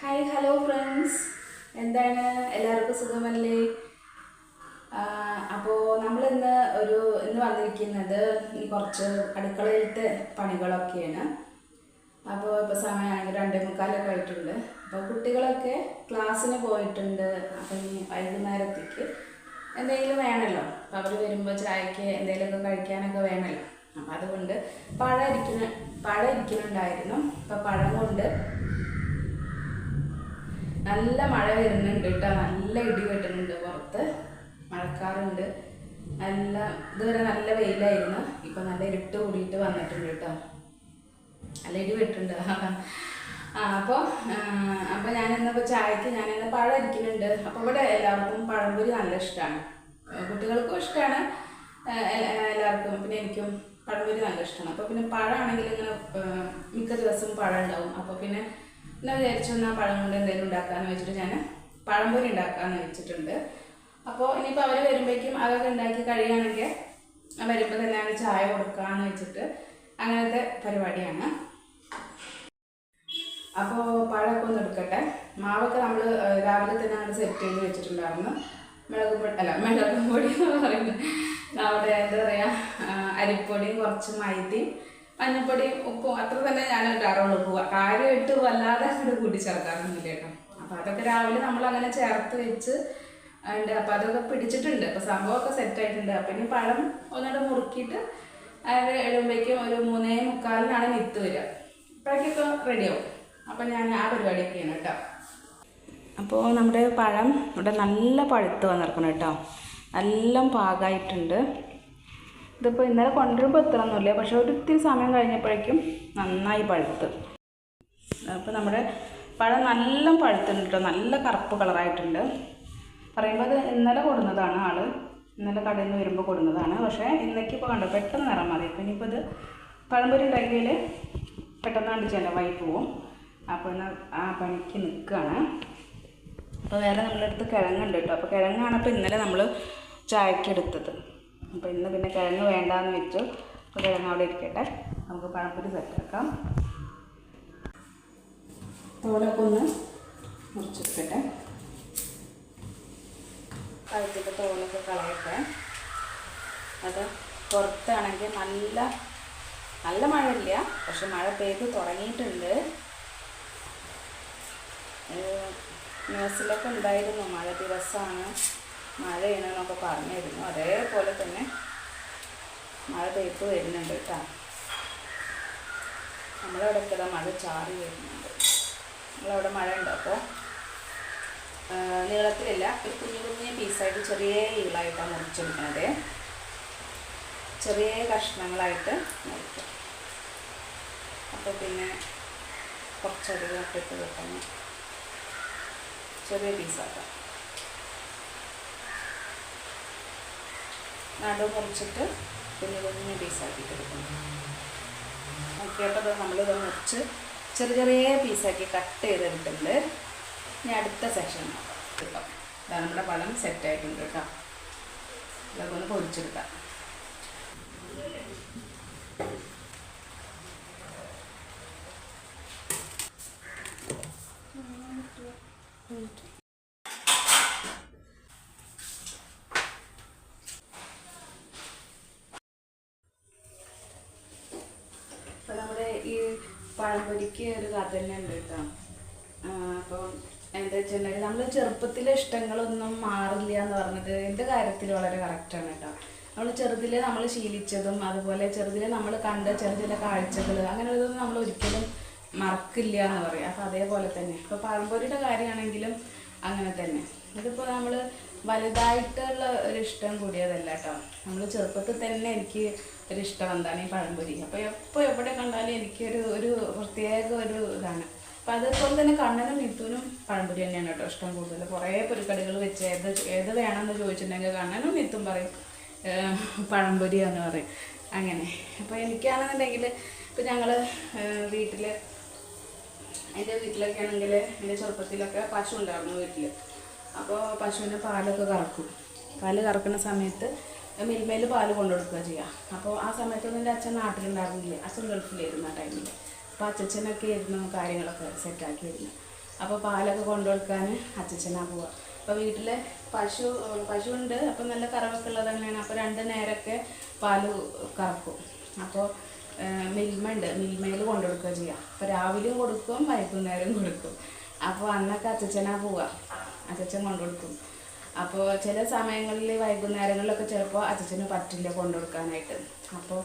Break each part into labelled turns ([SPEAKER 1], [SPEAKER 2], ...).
[SPEAKER 1] Hi hello friends എന്താണ്? എല്ലാവർക്കും സുഖമല്ലേ? അപ്പോൾ നമ്മളിന്ന് ഒരു ഇന്ന് വന്നിരിക്കുന്നത് ഈ കുറച്ച് അടുക്കളയിലത്തെ പണികളൊക്കെയാണ്. അപ്പോൾ ഇപ്പോൾ സമയമാണെങ്കിൽ രണ്ടേ മുക്കാലൊക്കെ ആയിട്ടുണ്ട്. അപ്പോൾ കുട്ടികളൊക്കെ ക്ലാസ്സിന് പോയിട്ടുണ്ട്. അപ്പം ഇനി വൈകുന്നേരത്തേക്ക് എന്തെങ്കിലും വേണമല്ലോ അപ്പോൾ അവർ വരുമ്പോൾ ചായക്ക് എന്തെങ്കിലുമൊക്കെ കഴിക്കാനൊക്കെ വേണമല്ലോ അപ്പം അതുകൊണ്ട് പഴം ഇരിക്കുന്ന പഴം ഇരിക്കുന്നുണ്ടായിരുന്നു അപ്പോൾ പഴം കൊണ്ട് നല്ല മഴ വരുന്നുണ്ട് കേട്ടോ. നല്ല ഇടി വെട്ടുന്നുണ്ട് പുറത്ത്. മഴക്കാറുണ്ട്. നല്ല ഇതുവരെ നല്ല വെയിലായിരുന്നു. ഇപ്പൊ നല്ല ഇരുട്ട് കൂടിയിട്ട് വന്നിട്ടുണ്ട് കേട്ടോ. നല്ല ഇടി വെട്ടുണ്ട് ആ അപ്പോൾ അപ്പോൾ ഞാനിന്നിപ്പോൾ ചായക്ക് ഞാനിന്ന് പഴം ഇരിക്കുന്നുണ്ട് അപ്പോൾ ഇവിടെ എല്ലാവർക്കും പഴംപൊരി നല്ല ഇഷ്ടമാണ് കുട്ടികൾക്കും ഇഷ്ടമാണ് എല്ലാവർക്കും പിന്നെ എനിക്കും പഴംപൊരി നല്ല ഇഷ്ടമാണ് അപ്പോൾ പിന്നെ പഴമാണെങ്കിൽ ഇങ്ങനെ മിക്ക ദിവസവും പഴം ഉണ്ടാവും. അപ്പോൾ പിന്നെ എന്നാ വിചാരിച്ചു എന്നാൽ പഴം കൊണ്ട് എന്തെങ്കിലും ഉണ്ടാക്കാന്ന് വെച്ചിട്ട് ഞാൻ പഴംപൊരി ഉണ്ടാക്കാന്ന് വെച്ചിട്ടുണ്ട്. അപ്പോൾ ഇനിയിപ്പോൾ അവർ വരുമ്പോഴേക്കും അതൊക്കെ ഉണ്ടാക്കി കഴിയുകയാണെങ്കിൽ വരുമ്പോൾ തന്നെ ഞാൻ ചായ കൊടുക്കാന്ന് വെച്ചിട്ട് അങ്ങനത്തെ പരിപാടിയാണ്. അപ്പോൾ പഴമൊക്കെ ഒന്ന് എടുക്കട്ടെ. മാവൊക്കെ നമ്മൾ രാവിലെ തന്നെ നമ്മൾ സെറ്റ് ചെയ്ത് വെച്ചിട്ടുണ്ടായിരുന്നു. മുളക് പൊടി അല്ല മുളക് പൊടി എന്ന് പറയുന്നത്. നമ്മുടെ എന്താ പറയുക അരിപ്പൊടിയും കുറച്ച് മൈദയും മഞ്ഞൾപ്പൊടിയും ഉപ്പും അത്ര തന്നെ ഞാൻ ഇടാറുള്ളൂ. പോവുക കാര്യമായിട്ട് വല്ലാതെ അങ്ങോട്ട് കൂട്ടിച്ചേർക്കാറൊന്നുമില്ല കേട്ടോ. അപ്പോൾ അതൊക്കെ രാവിലെ നമ്മൾ അങ്ങനെ ചേർത്ത് വെച്ച് ഉണ്ട് അപ്പോൾ അതൊക്കെ പിടിച്ചിട്ടുണ്ട്. അപ്പോൾ സംഭവമൊക്കെ സെറ്റ് ആയിട്ടുണ്ട്. അപ്പോൾ ഇനി പഴം ഒന്നുകൂടെ മുറുക്കിയിട്ട് അതായത് എഴുമ്പോഴേക്കും ഒരു മൂന്നേ മുക്കാലിനാണ് നിത്ത് വരിക. അപ്പോഴേക്കൊക്കെ റെഡിയാവും അപ്പം ഞാൻ ആ പരിപാടിയൊക്കെയാണ് കേട്ടോ. അപ്പോൾ നമ്മുടെ പഴം ഇവിടെ നല്ല പഴുത്ത് വന്നിരിക്കണം കേട്ടോ. നല്ല പാകമായിട്ടുണ്ട് ഇതിപ്പോൾ ഇന്നലെ കൊണ്ടുവരുമ്പോൾ എത്തണമെന്നില്ല പക്ഷെ ഒരു ഇത്തിരി സമയം കഴിഞ്ഞപ്പോഴേക്കും നന്നായി പഴുത്ത്. അപ്പോൾ നമ്മുടെ പഴം നല്ല പഴുത്തുണ്ട് കേട്ടോ നല്ല കറുപ്പ് കളറായിട്ടുണ്ട്. പറയുമ്പോൾ അത് ഇന്നലെ കൊടുന്നതാണ് ആൾ ഇന്നലെ കടയിൽ നിന്ന് വരുമ്പോൾ കൊടുന്നതാണ്. പക്ഷേ ഇന്നേക്ക് ഇപ്പോൾ കണ്ടോ പെട്ടെന്ന് നിറം മാറി. അപ്പോൾ ഇനിയിപ്പോൾ ഇത് പഴംപൊരി ഉണ്ടാക്കിയാൽ പെട്ടെന്ന് കണ്ട് ചിലവായി പോവും. അപ്പോൾ ഇന്ന് ആ പണിക്ക് നിൽക്കുകയാണ് അപ്പോൾ വേറെ നമ്മളെടുത്ത് കിഴങ്ങുണ്ട് കേട്ടോ അപ്പോൾ കിഴങ്ങാണ് അപ്പോൾ ഇന്നലെ നമ്മൾ ചായക്ക് എടുത്തത്. അപ്പോൾ ഇന്ന് പിന്നെ കിഴങ്ങ് വേണ്ടാന്ന് വെച്ചു. അപ്പോൾ കിഴങ്ങ് അവിടെ ഇരിക്കട്ടെ. നമുക്ക് പഴംപൊരി സെറ്റാക്കാം തോലൊക്കെ ഒന്ന് മുറിച്ചെടുക്കട്ടെ. കഴിച്ചിട്ട് തോലൊക്കെ കളയട്ടെ. അത് പുറത്താണെങ്കിൽ നല്ല നല്ല മഴയില്ല. പക്ഷെ മഴ പെയ്ത് തുടങ്ങിയിട്ടുണ്ട്. ന്യൂസിലൊക്കെ ഉണ്ടായിരുന്നു മഴ ദിവസമാണ്. മഴയാണ് ചെയ്യണമെന്നൊക്കെ പറഞ്ഞിരുന്നു. അതേപോലെ തന്നെ മഴ പെയ്ത്ത് വരുന്നുണ്ട് കേട്ടോ. നമ്മളവിടെ ഒക്കെ മഴ ചാറി വരുന്നുണ്ട്. നമ്മളവിടെ മഴ ഉണ്ട് അപ്പോൾ നീളത്തിലില്ല ഒരു കുഞ്ഞു കുഞ്ഞു പീസായിട്ട് ചെറിയ ഈളായിട്ടാണ് മുറിച്ചെടുക്കുന്നത് ചെറിയ കഷ്ണങ്ങളായിട്ട് മുറിക്കും. അപ്പോൾ പിന്നെ കുറച്ചധികം ഇട്ടിട്ട് വെക്കണം. ചെറിയ പീസാക്കാം. നടു മുറിച്ചിട്ട് കുഞ്ഞു കുഞ്ഞു പീസാക്കി കൊടുക്കുന്നു നോക്കിയപ്പോൾ നമ്മളിത് മുറിച്ച് ചെറിയ ചെറിയ പീസാക്കി കട്ട് ചെയ്തെടുത്തിട്ടുണ്ട് ഇനി അടുത്ത സെക്ഷൻ നോക്കാം. ഇതാ നമ്മുടെ പഴം സെറ്റായിട്ടുണ്ട് കേട്ടോ. ഇതൊക്കെ ഒന്ന് പൊരിച്ചെടുക്കാം. അപ്പോൾ നമ്മുടെ ഈ പഴംപൊരിക്ക് ഒരു കഥ തന്നെ ഉണ്ട് കേട്ടോ അപ്പോൾ എന്താ വെച്ചിട്ടുണ്ടെങ്കിൽ നമ്മൾ ചെറുപ്പത്തിലെ ഇഷ്ടങ്ങളൊന്നും മാറില്ല എന്ന് പറഞ്ഞത് എന്റെ കാര്യത്തിൽ വളരെ കറക്റ്റാണ് കേട്ടോ നമ്മൾ ചെറുതിലെ നമ്മൾ ശീലിച്ചതും അതുപോലെ ചെറുതിലെ നമ്മൾ കണ്ട ചെറിയ ചില കാഴ്ചകൾ അങ്ങനെയുള്ളതൊന്നും നമ്മൾ ഒരിക്കലും മറക്കില്ല എന്ന് പറയും. അപ്പോൾ അതേപോലെ തന്നെ. ഇപ്പോൾ പഴംപൊരിയുടെ കാര്യമാണെങ്കിലും അങ്ങനെ തന്നെ. ഇതിപ്പോ നമ്മൾ വലുതായിട്ടുള്ള ഒരു ഇഷ്ടം കൂടിയതല്ല കേട്ടോ നമ്മൾ ചെറുപ്പത്തിൽ തന്നെ എനിക്ക് ഒരു ഇഷ്ടം എന്താണ് ഈ പഴംപൊരി. അപ്പോൾ എപ്പോൾ എവിടെ കണ്ടാലും എനിക്കൊരു ഒരു പ്രത്യേക ഒരു ഇതാണ്. അപ്പം അതുപോലെ തന്നെ കണ്ണനും മിത്തുനും പഴംപൊരി തന്നെയാണ് കേട്ടോ ഇഷ്ടം കൂടുതൽ. കുറേ പൊരിക്കടികൾ വെച്ച് ഏത് ഏത് വേണമെന്ന് ചോദിച്ചിട്ടുണ്ടെങ്കിൽ കണ്ണനും മിത്തും പറയും പഴംപൊരി എന്ന് പറയും. അങ്ങനെ. അപ്പോൾ എനിക്കാണെന്നുണ്ടെങ്കിൽ ഇപ്പം ഞങ്ങൾ വീട്ടിൽ എന്റെ വീട്ടിലൊക്കെ ആണെങ്കിൽ എന്റെ ചെറുപ്പത്തിലൊക്കെ പശു ഉണ്ടായിരുന്നു വീട്ടിൽ അപ്പോൾ പശുവിന് പാലൊക്കെ കറക്കും. പാൽ കറക്കുന്ന സമയത്ത് മിൽമയിൽ പാൽ കൊണ്ടുകൊടുക്കുക ചെയ്യുക അപ്പോൾ ആ സമയത്തൊന്നും എന്റെ അച്ഛൻ നാട്ടിലുണ്ടായിരുന്നില്ല. അച്ഛൻ ഗൾഫിലായിരുന്നു ആ ടൈമിൽ അപ്പോൾ അച്ഛനൊക്കെ ആയിരുന്നു കാര്യങ്ങളൊക്കെ സെറ്റാക്കിയിരുന്നു. അപ്പോൾ പാലൊക്കെ കൊണ്ടുകൊടുക്കാൻ അച്ഛനാ പോവുക അപ്പോൾ വീട്ടിലെ പശു പശു ഉണ്ട് അപ്പോൾ നല്ല കറവൊക്കെ ഉള്ളത് അങ്ങനെയാണ് അപ്പോൾ രണ്ട് നേരമൊക്കെ പാൽ കറക്കും. അപ്പോൾ മിൽമ ഉണ്ട് മിൽമയിൽ കൊണ്ടുകൊടുക്കുക ചെയ്യാം. അപ്പോൾ രാവിലെയും കൊടുക്കും വൈകുന്നേരം കൊടുക്കും. അപ്പോൾ അന്നൊക്കെ അച്ഛനാ പോവുക അച്ഛൻ കൊണ്ടുകൊടുക്കും. അപ്പോൾ ചില സമയങ്ങളിൽ വൈകുന്നേരങ്ങളിലൊക്കെ ചിലപ്പോൾ അച്ഛന് പറ്റില്ല കൊണ്ടുകൊടുക്കാനായിട്ട്. അപ്പോൾ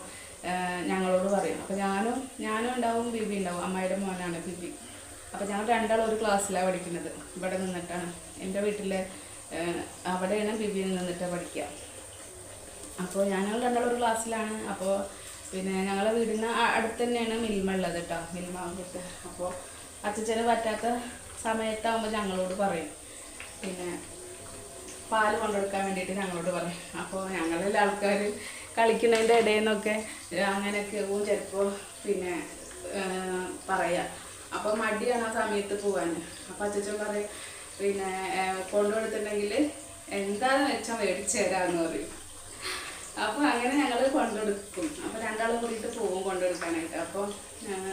[SPEAKER 1] ഞങ്ങളോട് പറയും. അപ്പോൾ ഞാനും ഞാനും ഉണ്ടാവും ബിബി ഉണ്ടാവും. അമ്മയുടെ മോനാണ് ബിബി. അപ്പോൾ ഞങ്ങൾ രണ്ടാളും ഒരു ക്ലാസ്സിലാണ് പഠിക്കുന്നത്. ഇവിടെ നിന്നിട്ടാണ്. എന്റെ വീട്ടിലെ അവിടെയാണ് ബിബി നിന്നിട്ട് പഠിക്കുക അപ്പോൾ ഞങ്ങൾ രണ്ടാളും ഒരു ക്ലാസ്സിലാണ്. അപ്പോൾ പിന്നെ ഞങ്ങളെ വീടിന് അടുത്ത് തന്നെയാണ് മിൽമ ഉള്ളത് കേട്ടോ മിൽമ വന്നിട്ട്. അപ്പോൾ അച്ഛന് പറ്റാത്ത സമയത്താകുമ്പോൾ ഞങ്ങളോട് പറയും. പിന്നെ പാൽ കൊണ്ടുകൊടുക്കാൻ വേണ്ടിയിട്ട് ഞങ്ങളോട് പറയും. അപ്പോൾ ഞങ്ങളിലെ ആൾക്കാർ കളിക്കുന്നതിന്റെ ഇടയിൽ നിന്നൊക്കെ അങ്ങനെയൊക്കെ ആവും ചിലപ്പോൾ പിന്നെ പറയാം. അപ്പോൾ മടിയാണ് ആ സമയത്ത് പോകാൻ അപ്പോൾ അച്ഛൻ പറയും പിന്നെ കൊണ്ടുകൊടുത്തിട്ടുണ്ടെങ്കിൽ എന്താണെന്ന് വെച്ചാൽ മേടിച്ചു തരാമെന്ന് പറയും. അപ്പോൾ അങ്ങനെ ഞങ്ങൾ കൊണ്ടുകൊടുക്കും അപ്പോൾ രണ്ടാളും കൂടിയിട്ട് പോകും കൊണ്ടുകൊടുക്കാനായിട്ട് അപ്പോൾ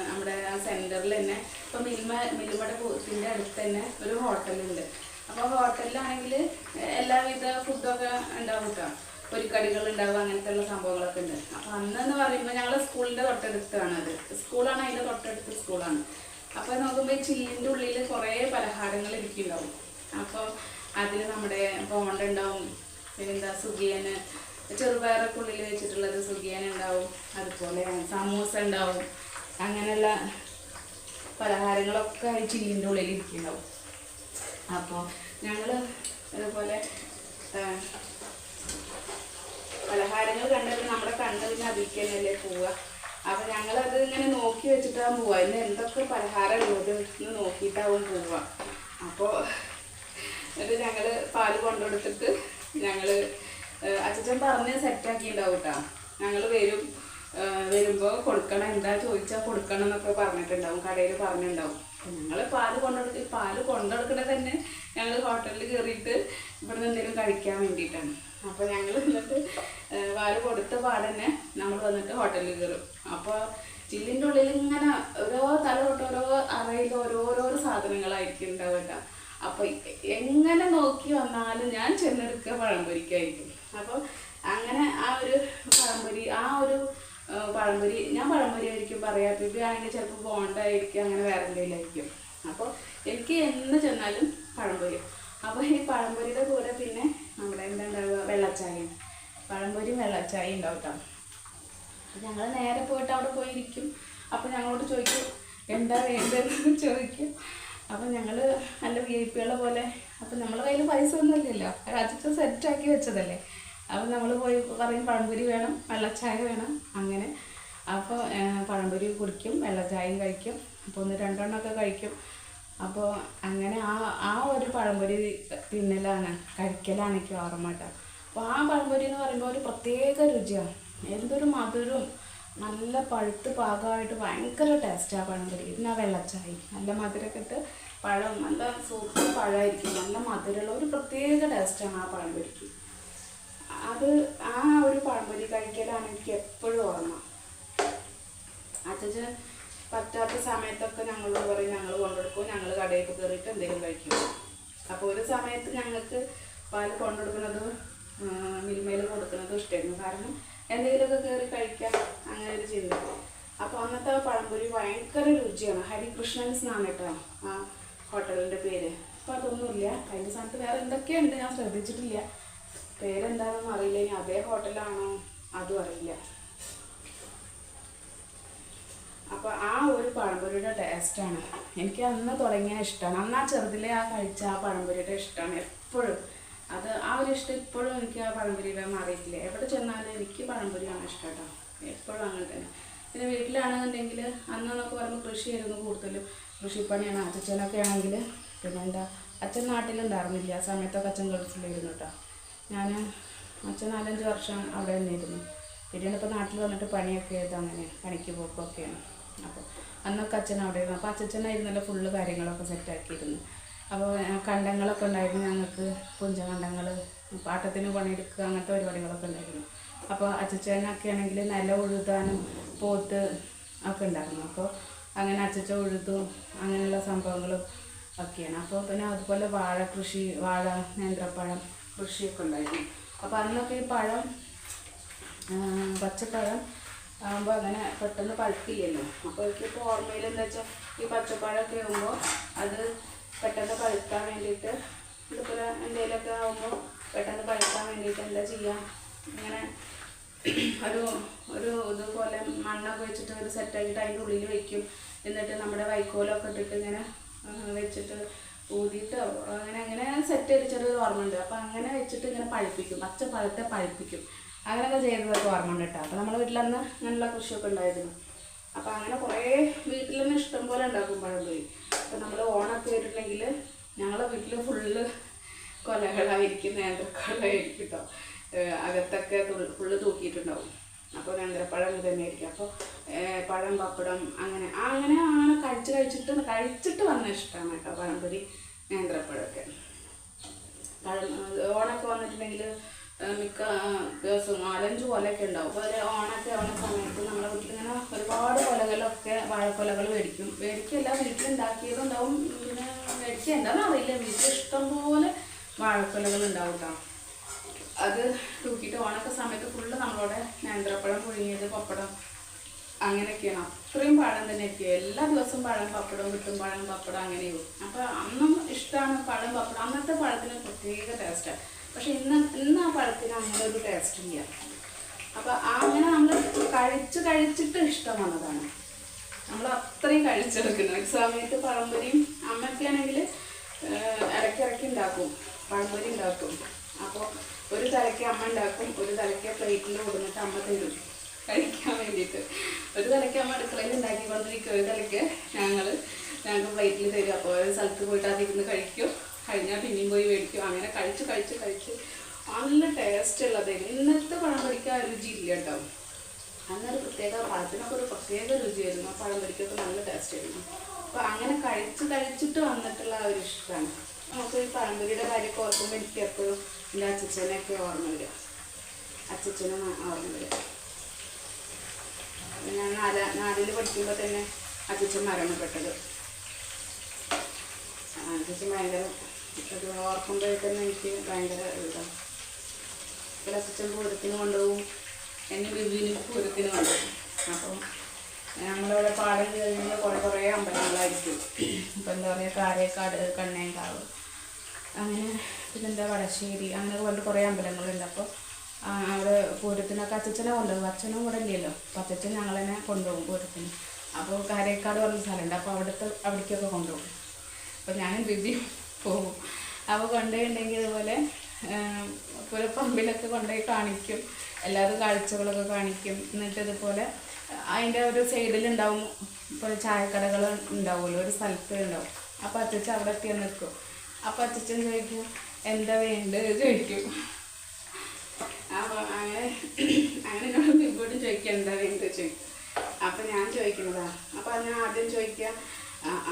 [SPEAKER 1] നമ്മുടെ ആ സെന്ററിൽ തന്നെ ഇപ്പോൾ മിൽമ മിൽമയുടെ പൂത്തിന്റെ അടുത്ത് തന്നെ ഒരു ഹോട്ടലുണ്ട്. അപ്പോൾ ഹോട്ടലിലാണെങ്കിൽ എല്ലാവിധ ഫുഡൊക്കെ ഉണ്ടാവും കേട്ടോ പൊരിക്കടികൾ ഉണ്ടാവുക അങ്ങനത്തെ ഉള്ള സംഭവങ്ങളൊക്കെ ഉണ്ട്. അപ്പോൾ അന്നെന്ന് പറയുമ്പോൾ ഞങ്ങൾ സ്കൂളിന്റെ തൊട്ടടുത്താണ് അത്. സ്കൂളാണ് അതിന്റെ തൊട്ടടുത്ത് സ്കൂളാണ്. അപ്പോൾ നോക്കുമ്പോൾ ഈ ചില്ലിന്റെ ഉള്ളിൽ കുറേ പലഹാരങ്ങൾ ഇരിക്കുന്നുണ്ടാവും. അപ്പോൾ അതിൽ നമ്മുടെ ബോണ്ട ഉണ്ടാവും പിന്നെന്താ സുഖിയന് ചെറുപയറൊക്കെ ഉള്ളിൽ വെച്ചിട്ടുള്ളത് സുഖിയൻ ഉണ്ടാവും അതുപോലെ സമൂസ ഉണ്ടാവും അങ്ങനെയുള്ള പലഹാരങ്ങളൊക്കെ ഈ ചില്ലിന്റെ ഉള്ളിൽ ഇരിക്കുന്നുണ്ടാവും. അപ്പോൾ ഞങ്ങൾ അതുപോലെ പലഹാരങ്ങൾ കണ്ടിട്ട് നമ്മുടെ കണ്ണ് പിന്നെ അതിക്കന്നല്ലേ പോവുക. അപ്പം ഞങ്ങളത് ഇങ്ങനെ നോക്കി വെച്ചിട്ടാണ് പോവുക. ഇന്ന് എന്തൊക്കെ പലഹാരം ഉള്ളത് നോക്കിയിട്ടാവും പോവുക. അപ്പോൾ എന്നിട്ട് ഞങ്ങൾ പാൽ കൊണ്ടുകൊടുത്തിട്ട് ഞങ്ങൾ അച്ഛൻ പറഞ്ഞ് സെറ്റാക്കിയിട്ടുണ്ടാവും കേട്ടോ. ഞങ്ങൾ വരും വരുമ്പോൾ കൊടുക്കണം. എന്താ ചോദിച്ചാൽ കൊടുക്കണം എന്നൊക്കെ പറഞ്ഞിട്ടുണ്ടാവും. കടയിൽ പറഞ്ഞിട്ടുണ്ടാവും. ഞങ്ങൾ പാൽ കൊണ്ടുകൊടുത്ത് പാൽ കൊണ്ടുകൊടുക്കണ തന്നെ ഞങ്ങൾ ഹോട്ടലിൽ കയറിയിട്ട് ഇവിടെ നിന്ന് എന്തെങ്കിലും കഴിക്കാൻ വേണ്ടിയിട്ടാണ്. അപ്പോൾ ഞങ്ങൾ എന്നിട്ട് വാൽ കൊടുത്ത പാടന്നെ നമ്മൾ വന്നിട്ട് ഹോട്ടലിൽ കയറും. അപ്പോൾ ചില്ലിന്റെ ഉള്ളിൽ ഇങ്ങനെ ഓരോ തല തൊട്ട് ഓരോ അറയിൽ ഓരോരോ സാധനങ്ങളായിരിക്കും ഉണ്ടാവുക. അപ്പൊ അപ്പോൾ എങ്ങനെ നോക്കി വന്നാലും ഞാൻ ചെന്നെടുക്കുക പഴംപൊരിക്കായിരിക്കും. അപ്പോൾ അങ്ങനെ ആ ഒരു പഴംപൊരി ആ ഒരു പഴംപൊരി ഞാൻ പഴംപൊരി ആയിരിക്കും പറയാ ബിബി ആണെങ്കിൽ ചിലപ്പോൾ ബോണ്ടായിരിക്കും അങ്ങനെ വേറെ എന്തെങ്കിലുമായിരിക്കും അപ്പോൾ എനിക്ക് എന്ന് ചെന്നാലും പഴംപൊരി. അപ്പോൾ ഈ പഴംപൊരിയുടെ കൂടെ പിന്നെ നമ്മുടെ എന്താ ഉണ്ടാവുക വെള്ളച്ചായയും പഴംപൊരിയും വെള്ളച്ചായയും ഉണ്ടാവും കേട്ടോ ഞങ്ങൾ നേരെ പോയിട്ട് അവിടെ പോയിരിക്കും. അപ്പോൾ ഞങ്ങളോട് ചോദിക്കും എന്താ വേണ്ടതെന്ന്? ചോദിക്കും. അപ്പം ഞങ്ങൾ നല്ല വി ഐ പികളെ പോലെ അപ്പം നമ്മളെ കയ്യിൽ പൈസ ഒന്നും ഇല്ലല്ലോ. അച്ഛൻ സെറ്റാക്കി വെച്ചതല്ലേ. അപ്പം നമ്മൾ പോയി പറയും പഴംപൊരി വേണം വെള്ളച്ചായ വേണം അങ്ങനെ. അപ്പോൾ പഴംപൊരി കുടിക്കും വെള്ളച്ചായയും കഴിക്കും. അപ്പോൾ ഒന്ന് രണ്ടെണ്ണമൊക്കെ കഴിക്കും. അപ്പോൾ അങ്ങനെ ആ ആ ഒരു പഴംപൊരി തിന്നലാണ് കഴിക്കലാണ് എനിക്ക് ഓർമ്മ കേട്ടോ. അപ്പോൾ ആ പഴംപൊരി എന്ന് പറയുമ്പോൾ ഒരു പ്രത്യേക രുചിയാണ് എന്തൊരു മധുരവും നല്ല പഴുത്ത് പാകമായിട്ട് ഭയങ്കര ടേസ്റ്റാണ് പഴംപൊരി. പിന്നെ വെള്ളച്ചായ നല്ല മധുരമൊക്കെ ഇട്ട് പഴം നല്ല സൂപ്പർ പഴമായിരിക്കും നല്ല മധുരമുള്ള ഒരു പ്രത്യേക ടേസ്റ്റാണ് ആ പഴംപൊരിക്ക്. അത് ആ ഒരു പഴംപൊരി കഴിക്കലാണ് എനിക്ക് എപ്പോഴും ഓർമ്മ. അച്ഛൻ പറ്റാത്ത സമയത്തൊക്കെ ഞങ്ങളോട് പറയും ഞങ്ങൾ കൊണ്ടെടുക്കും ഞങ്ങൾ കടയിൽ കയറിയിട്ട് എന്തെങ്കിലും കഴിക്കും. അപ്പോൾ ഒരു സമയത്ത് ഞങ്ങൾക്ക് പാൽ കൊണ്ടെടുക്കുന്നത് മിൽമയിൽ കൊടുക്കുന്നത് ഇഷ്ടമായിരുന്നു. കാരണം എന്തെങ്കിലുമൊക്കെ കയറി കഴിക്കാം അങ്ങനെ ഒരു ചിന്ത അപ്പോൾ അന്നത്തെ പഴംപൊരി ഭയങ്കര രുചിയാണ്. ഹരികൃഷ്ണൻസ് എന്നാണ് കേട്ടോ ആ ഹോട്ടലിന്റെ പേര്. അപ്പോൾ അതൊന്നുമില്ല. അതിന്റെ സ്ഥാനത്ത് വേറെ എന്തൊക്കെയുണ്ട് ഞാൻ ശ്രദ്ധിച്ചിട്ടില്ല. പേരെന്താണെന്ന് അറിയില്ല. ഇനി അതേ ഹോട്ടലാണോ? അതും അറിയില്ല. അപ്പോൾ ആ ഒരു പഴംപൊരിയുടെ ടേസ്റ്റാണ് എനിക്ക് അന്ന് തുടങ്ങിയ ഇഷ്ടമാണ് അന്ന് ആ ചെറുതിലെ ആ കഴിച്ച ആ പഴംപൊരിയുടെ ഇഷ്ടമാണ് എപ്പോഴും. അത് ആ ഒരു ഇഷ്ടം ഇപ്പോഴും എനിക്ക് ആ പഴംപൊരിയുടെ മാറിയിട്ടില്ല. എവിടെ ചെന്നാലും എനിക്ക് പഴംപൊരിയാണ് ഇഷ്ടം കേട്ടോ എപ്പോഴും അങ്ങനെ തന്നെ. പിന്നെ വീട്ടിലാണെന്നുണ്ടെങ്കിൽ അന്ന് എന്നൊക്കെ പറയുമ്പോൾ കൃഷിയായിരുന്നു കൂടുതലും. കൃഷിപ്പണിയാണ്. അച്ഛനൊക്കെ ആണെങ്കിൽ പിന്നെ എന്താ അച്ഛൻ നാട്ടിലുണ്ടായിരുന്നില്ല. ആ സമയത്തൊക്കെ അച്ഛൻ ഗൾഫിലായിരുന്നു കേട്ടോ. ഞാൻ അച്ഛൻ നാലഞ്ച് വർഷം അവിടെ തന്നെയായിരുന്നു. പിന്നീട് ഇപ്പോൾ നാട്ടിൽ വന്നിട്ട് പണിയൊക്കെ ചെയ്ത് അങ്ങനെ പണിക്ക് പോക്കൊക്കെയാണ്. അപ്പോൾ അന്നൊക്കെ അച്ഛൻ അവിടെ ആയിരുന്നു അപ്പോൾ അച്ഛനായിരുന്നല്ലോ ഫുള്ള് കാര്യങ്ങളൊക്കെ സെറ്റാക്കിയിരുന്നു അപ്പോൾ കണ്ടങ്ങളൊക്കെ ഉണ്ടായിരുന്നു ഞങ്ങൾക്ക്. പുഞ്ചകണ്ടങ്ങൾ പാട്ടത്തിന് പണിയെടുക്കുക അങ്ങനത്തെ പരിപാടികളൊക്കെ ഉണ്ടായിരുന്നു. അപ്പോൾ അച്ഛനൊക്കെ ആണെങ്കിൽ നല്ല ഉഴുതാനും പോത്ത് ഒക്കെ ഉണ്ടായിരുന്നു. അപ്പോൾ അങ്ങനെ അച്ഛച്ച ഉഴുതും അങ്ങനെയുള്ള സംഭവങ്ങളും ഒക്കെയാണ്. അപ്പോൾ പിന്നെ അതുപോലെ വാഴ കൃഷി വാഴ നേന്ത്രപ്പഴം കൃഷിയൊക്കെ ഉണ്ടായിരുന്നു. അപ്പോൾ അന്നൊക്കെ ഈ പഴം പച്ചപ്പഴം ആകുമ്പോൾ അങ്ങനെ പെട്ടെന്ന് പഴുക്കില്ലല്ലോ. അപ്പോൾ എനിക്കിപ്പോൾ ഓർമ്മയിൽ എന്താ വെച്ചാൽ ഈ പച്ചപ്പാഴൊക്കെ ആകുമ്പോൾ അത് പെട്ടെന്ന് പഴുക്കാൻ വേണ്ടിയിട്ട് ഇതുപോലെ എന്തെങ്കിലുമൊക്കെ ആകുമ്പോൾ പെട്ടെന്ന് പഴുക്കാൻ വേണ്ടിയിട്ട് എന്താ ചെയ്യുക ഇങ്ങനെ ഒരു ഒരു ഇതുപോലെ മണ്ണൊക്കെ വെച്ചിട്ട് ഒരു സെറ്റാക്കിയിട്ട് അതിന്റെ ഉള്ളിൽ വയ്ക്കും എന്നിട്ട് നമ്മുടെ വൈക്കോലൊക്കെ ഇട്ടിട്ട് ഇങ്ങനെ വെച്ചിട്ട് ഊതിയിട്ട് അങ്ങനെ അങ്ങനെ സെറ്റ് അടിച്ചിട്ട് ഓർമ്മ ഉണ്ട് അപ്പോൾ അങ്ങനെ വെച്ചിട്ട് ഇങ്ങനെ പഴുപ്പിക്കും. പച്ച പഴത്തെ പഴുപ്പിക്കും. അങ്ങനെയൊക്കെ ചെയ്തതൊക്കെ ഓർമ്മ കേട്ടോ. അപ്പോൾ നമ്മുടെ വീട്ടിലന്ന് അങ്ങനെയുള്ള കൃഷിയൊക്കെ ഉണ്ടായിരുന്നു. അപ്പോൾ അങ്ങനെ കുറേ വീട്ടിൽ തന്നെ ഇഷ്ടം പോലെ ഉണ്ടാക്കും പഴംപൊരി അപ്പോൾ നമ്മൾ ഓണൊക്കെ വരുന്നുണ്ടെങ്കിൽ ഞങ്ങളെ വീട്ടിൽ ഫുള്ള് കൊലകളായിരിക്കും നേന്ത്രക്കൊലയായിരിക്കും കേട്ടോ അകത്തൊക്കെ ഫുള്ള് തൂക്കിയിട്ടുണ്ടാവും. അപ്പോൾ നേന്ത്രപ്പഴം തന്നെയായിരിക്കും അപ്പോൾ പഴം പപ്പടം അങ്ങനെ അങ്ങനെ അങ്ങനെ കഴിച്ച് കഴിച്ചിട്ട് കഴിച്ചിട്ട് വന്ന ഇഷ്ടമാണ് കേട്ടോ പഴംപൊരി നേന്ത്രപ്പഴമൊക്കെ. പഴം ഓണൊക്കെ വന്നിട്ടുണ്ടെങ്കിൽ മിക്ക ദിവസവും നാലഞ്ച് കൊലയൊക്കെ ഉണ്ടാവും. അപ്പോൾ അതിൽ ഓണൊക്കെ ആവുന്ന സമയത്ത് നമ്മുടെ വീട്ടിൽ ഇങ്ങനെ ഒരുപാട് കൊലകളൊക്കെ വാഴക്കൊലകൾ മേടിക്കും. മേടിക്കല്ല വീട്ടിലുണ്ടാക്കിയതുണ്ടാവും. പിന്നെ മേടിക്കുക എന്താണെന്ന് അറിയില്ല. വീട്ടിൽ ഇഷ്ടം പോലെ വാഴക്കൊലകൾ ഉണ്ടാവും കേട്ടോ അത് തൂക്കിയിട്ട് ഓണൊക്കെ സമയത്ത് ഫുള്ള് നമ്മളോടെ നേന്ത്രപ്പഴം പുഴുങ്ങിയത് പപ്പടം അങ്ങനെയൊക്കെയാണ്. അത്രയും പഴം തന്നെ ആയിരിക്കും എല്ലാ ദിവസവും പഴം പപ്പടം കിട്ടും. പഴം പപ്പടം അങ്ങനെയും. അപ്പം അന്നും ഇഷ്ടമാണ് പഴം പപ്പടം. അന്നത്തെ പഴത്തിന് പ്രത്യേക ടേസ്റ്റാണ് പക്ഷെ ഇന്ന് ഇന്ന് ആ പഴത്തിന് അങ്ങനെ ഒരു ടേസ്റ്റ് ഇല്ല. ആ അങ്ങനെ നമ്മൾ കഴിച്ച് കഴിച്ചിട്ട് ഇഷ്ടം വന്നതാണ്. നമ്മൾ അത്രയും കഴിച്ചെടുക്കുന്നു. ഒരു സമയത്ത് പഴംപൊരിയും അമ്മയ്ക്കാണെങ്കിൽ ഇടയ്ക്കിടയ്ക്ക് ഉണ്ടാക്കും. പഴംപൊരി ഉണ്ടാക്കും. അപ്പോൾ ഒരു തലയ്ക്ക് അമ്മ ഉണ്ടാക്കും ഒരു തലയ്ക്ക് പ്ലേറ്റിൽ കൊടുത്തിട്ട് അമ്മ തരും. കഴിക്കാൻ വേണ്ടിയിട്ട്. ഒരു തലയ്ക്ക് അമ്മ അടുക്കളയിൽ ഉണ്ടാക്കിക്കൊണ്ടിരിക്കും. ഒരു തലയ്ക്ക് ഞങ്ങൾ ഞങ്ങൾക്ക് പ്ലേറ്റിൽ തരും. അപ്പോൾ ഒരു സ്ഥലത്ത് പോയിട്ട് അതിരുന്ന് കഴിക്കും. കഴിഞ്ഞാൽ പിന്നെയും പോയി മേടിക്കും. അങ്ങനെ കഴിച്ച് കഴിച്ച് കഴിച്ച് നല്ല ടേസ്റ്റ് ഉള്ളതായിരുന്നു ഇന്നത്തെ പഴം ആ രുചി ഇല്ല കേട്ടോ അന്നൊരു പ്രത്യേക പഴത്തിനൊക്കെ ഒരു പ്രത്യേക രുചിയായിരുന്നു. ആ പഴം പൊടിക്കൊക്കെ നല്ല ടേസ്റ്റ് ആയിരുന്നു. അപ്പോൾ അങ്ങനെ കഴിച്ച് കഴിച്ചിട്ട് വന്നിട്ടുള്ള ഒരു ഇഷ്ടമാണ് നമുക്ക് ഈ പഴംപൊരിയുടെ കാര്യമൊക്കെ ഓർക്കുമ്പോൾ എനിക്ക് എപ്പോഴും എന്റെ അച്ഛച്ചനെയൊക്കെ ഓർമ്മ വരിക. അച്ഛച്ചനും ഓർമ്മ വരിക. ഞാൻ നാല നാലിൽ പഠിക്കുമ്പോൾ തന്നെ അച്ഛച്ചൻ മരണപ്പെട്ടത്. അച്ഛച്ചൻ ഭയങ്കര ഒരു ഓർക്കുമ്പോഴത്തന്നെ എനിക്ക് ഭയങ്കര ഇതാണ് അച്ഛൻ പൂരത്തിന് കൊണ്ടുപോകും എന്നെ ബിബിന് പൂരത്തിന് കൊണ്ടുപോകും അപ്പം നമ്മളിവിടെ പാടം കഴിഞ്ഞാൽ കുറേ കുറേ അമ്പലങ്ങളായിരിക്കും ഇപ്പം എന്താ പറയുക കാരേക്കാട് കണ്ണേങ്കാവ് അങ്ങനെ പിന്നെന്താ വടശ്ശേരി അങ്ങനെ കൊണ്ട് കുറേ അമ്പലങ്ങളുണ്ട് അപ്പോൾ അവിടെ പൂരത്തിനൊക്കെ അച്ഛനെ കൊണ്ടുപോകും അച്ഛനും കൂടെ ഇല്ലല്ലോ അപ്പം അച്ഛൻ ഞങ്ങളെന്നെ കൊണ്ടുപോകും പൂരത്തിന് അപ്പോൾ കാരേക്കാട് പറഞ്ഞ സ്ഥലമുണ്ട് അപ്പോൾ അവിടുത്തെ അവിടേക്കൊക്കെ കൊണ്ടുപോകും അപ്പോൾ ഞാനും ബിബിയും പോകും അപ്പോൾ കൊണ്ടുപോയിട്ടുണ്ടെങ്കിൽ ഇതുപോലെ ഒരു പമ്പിലൊക്കെ കൊണ്ടുപോയി കാണിക്കും. എല്ലാവരും കാഴ്ചകളൊക്കെ കാണിക്കും. എന്നിട്ട് ഇതുപോലെ അതിന്റെ ഒരു സൈഡിലുണ്ടാവും ഇപ്പോൾ ചായക്കടകൾ ഉണ്ടാവുമല്ലോ ഒരു സ്ഥലത്ത് ഉണ്ടാവും. അപ്പോൾ അച്ചച്ച അവിടെ എത്തി നിൽക്കും. അപ്പോൾ അച്ചച്ചൻ ചോദിക്കും എന്താ വേണ്ടത്? ചോദിക്കും. അപ്പോൾ അങ്ങനെ അങ്ങനെ എന്നോട് ബിബോടും ചോദിക്കുക എന്താ വേണ്ടത്? ചോദിക്കും. അപ്പോൾ ഞാൻ ചോദിക്കുന്നതാ. അപ്പോൾ ഞാൻ ആദ്യം ചോദിക്കുക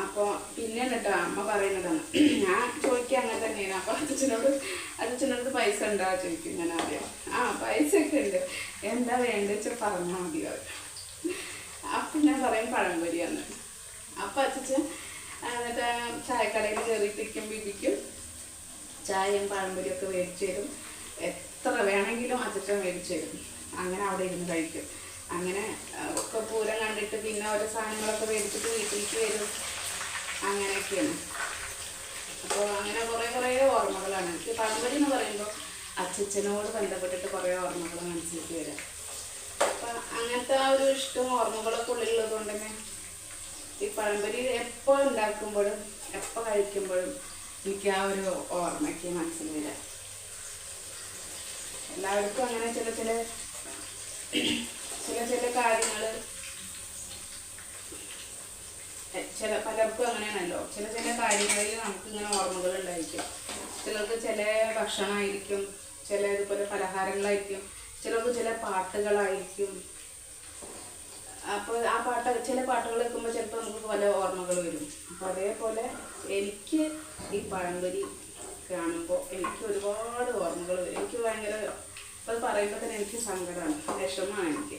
[SPEAKER 1] അപ്പോൾ പിന്നെ കേട്ടോ അമ്മ പറയുന്നതാണ്. ഞാൻ ചോദിക്കുക അങ്ങനെ തന്നെയാണ്. അപ്പോൾ അച്ഛനോട് അച്ഛനോട് പൈസ ഉണ്ടോ ചോദിക്കും ഞാൻ ആദ്യം ആ പൈസ ഒക്കെ ഉണ്ട്. എന്താ വേണ്ടത് വെച്ചാൽ പറഞ്ഞാൽ മതി അപ്പം ഞാൻ പറയും പഴംപൊരിയാണ്. അപ്പം അച്ഛൻ എന്നിട്ട് ചായക്കടയിൽ കയറിയിട്ടിരിക്കും ബിബിക്കും ചായയും പഴംപൊരിയൊക്കെ മേടിച്ചു തരും. എത്ര വേണമെങ്കിലും അച്ഛൻ മേടിച്ചു തരും. അങ്ങനെ അവിടെ ഇരുന്ന് കഴിക്കും. അങ്ങനെ ഒക്കെ പൂരം കണ്ടിട്ട് പിന്നെ ഓരോ സാധനങ്ങളൊക്കെ മേടിച്ചിട്ട് വീട്ടിലേക്ക് വരും. അങ്ങനെയൊക്കെയാണ്. അപ്പോൾ അങ്ങനെ കുറേ കുറേ ഓർമ്മകളാണ്. എനിക്ക് പഴംപൊരി എന്ന് പറയുമ്പോൾ അച്ഛനോട് ബന്ധപ്പെട്ടിട്ട് കുറേ ഓർമ്മകൾ മനസ്സിലേക്ക് വരാം. അപ്പം അങ്ങനത്തെ ആ ഒരു ഇഷ്ടവും ഓർമ്മകളൊക്കെ ഉള്ളിലുള്ളത് കൊണ്ട് തന്നെ ഈ പഴംപൊരി എപ്പോൾ ഉണ്ടാക്കുമ്പോഴും എപ്പോൾ കഴിക്കുമ്പോഴും എനിക്ക് ആ ഒരു ഓർമ്മയ്ക്ക് മനസ്സിൽ വരാം. എല്ലാവർക്കും അങ്ങനെ ചില ചില ചില ചില കാര്യങ്ങൾ ചില പലർക്കും അങ്ങനെയാണല്ലോ. ചില ചില കാര്യങ്ങളിൽ നമുക്ക് ഇങ്ങനെ ഓർമ്മകൾ ഉണ്ടായിരിക്കും. ചിലർക്ക് ചില ഭക്ഷണമായിരിക്കും ചില ഇതുപോലെ പലഹാരങ്ങളായിരിക്കും ചിലർക്ക് ചില പാട്ടുകളായിരിക്കും. അപ്പോൾ ആ പാട്ട് ചില പാട്ടുകൾ കേൾക്കുമ്പോൾ ചിലപ്പോൾ നമുക്ക് പല ഓർമ്മകൾ വരും. അപ്പോൾ അതേപോലെ എനിക്ക് ഈ പഴംപൊരി കാണുമ്പോൾ എനിക്ക് ഒരുപാട് ഓർമ്മകൾ വരും. എനിക്ക് ഭയങ്കര അത് പറയുമ്പോൾ തന്നെ എനിക്ക് സങ്കടമാണ് വിഷമമാണ് എനിക്ക്.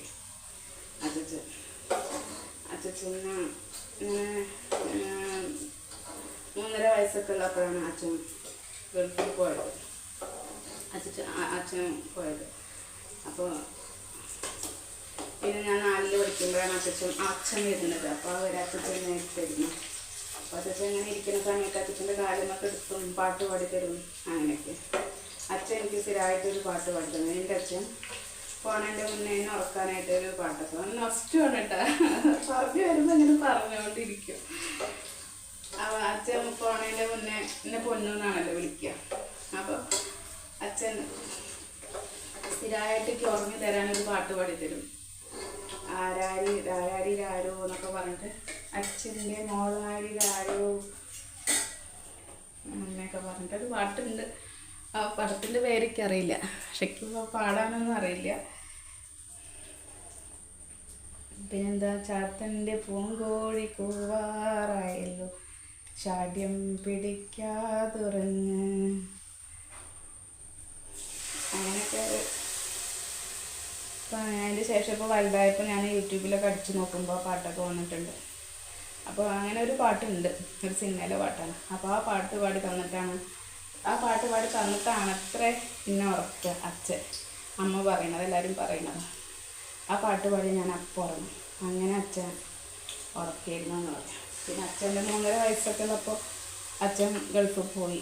[SPEAKER 1] മൂന്നര വയസ്സൊക്കെ ഉള്ളപ്പോഴാണ് അച്ഛൻ ഗൾഫിൽ പോയത്. അച്ഛൻ അച്ഛൻ പോയത്. അപ്പോൾ പിന്നെ ഞാൻ നാലിൽ പഠിക്കുമ്പോഴാണ് അച്ഛൻ അച്ഛൻ വരുന്നത്. അപ്പോൾ അവർ അച്ഛൻ നേരിട്ടിരുന്നു അപ്പോൾ അച്ഛൻ ഇങ്ങനെ ഇരിക്കുന്ന സമയത്ത് അച്ഛന്റെ കാലമൊക്കെ എടുത്തും പാട്ട് പാടി തരും അങ്ങനെയൊക്കെ. അച്ഛൻ എനിക്ക് സ്ഥിരമായിട്ടൊരു പാട്ട് പാടി തന്നു എന്റെ അച്ഛൻ പോണതിന്റെ മുന്നേ ഉറക്കാനായിട്ട് ഒരു പാട്ടൊക്കെ ആണ് കേട്ടോ പറഞ്ഞു വരുമ്പോൾ ഇങ്ങനെ പറഞ്ഞുകൊണ്ടിരിക്കും. അച്ഛൻ പോണേന്റെ മുന്നേ എന്നെ പൊന്നു എന്നാണല്ലോ വിളിക്കുക. അപ്പോൾ അച്ഛൻ സ്ഥിരമായിട്ട് എനിക്ക് ഉറങ്ങി തരാനൊരു പാട്ട് പാടിത്തരും. ആരാരി ആരാരി രാരോ എന്നൊക്കെ പറഞ്ഞിട്ട് അച്ഛന്റെ മോളാരി രാരോ അങ്ങനെയൊക്കെ പറഞ്ഞിട്ട് ഒരു പാട്ടുണ്ട്. ആ പടത്തിന്റെ പേരൊക്കെ അറിയില്ല. ശരിക്കും പാടാനൊന്നും അറിയില്ല. പിന്നെന്താ ചാത്തന്റെ പൂങ്കോഴി കൂവാറായല്ലോ. ചാട്യം പിടിക്കാതുറങ്ങ്. അങ്ങനെയൊക്കെ അപ്പം അതിന്റെ ശേഷം ഇപ്പോൾ വലുതായപ്പോൾ ഞാൻ യൂട്യൂബിലൊക്കെ അടിച്ചു നോക്കുമ്പോൾ ആ പാട്ടൊക്കെ വന്നിട്ടുണ്ട്. അപ്പോൾ അങ്ങനെ ഒരു പാട്ടുണ്ട് ഒരു സിനിമയിലെ പാട്ടാണ്. അപ്പോൾ ആ പാട്ട് പാടി തന്നിട്ടാണ് ആ പാട്ട് പാടി തന്നിട്ടാണ് അത്ര പിന്നെ ഉറക്കുക. അച്ഛൻ അമ്മ പറയണത് എല്ലാവരും പറയണത്. ആ പാട്ട് പാടി ഞാൻ അപ്പം ഉറങ്ങും. അങ്ങനെ അച്ഛൻ ഉറക്കിയിരുന്നു എന്ന് പറയാം പിന്നെ അച്ഛന്റെ മൂന്നര വയസ്സൊക്കെ ഉള്ളപ്പോൾ അച്ഛൻ ഗൾഫിൽ പോയി.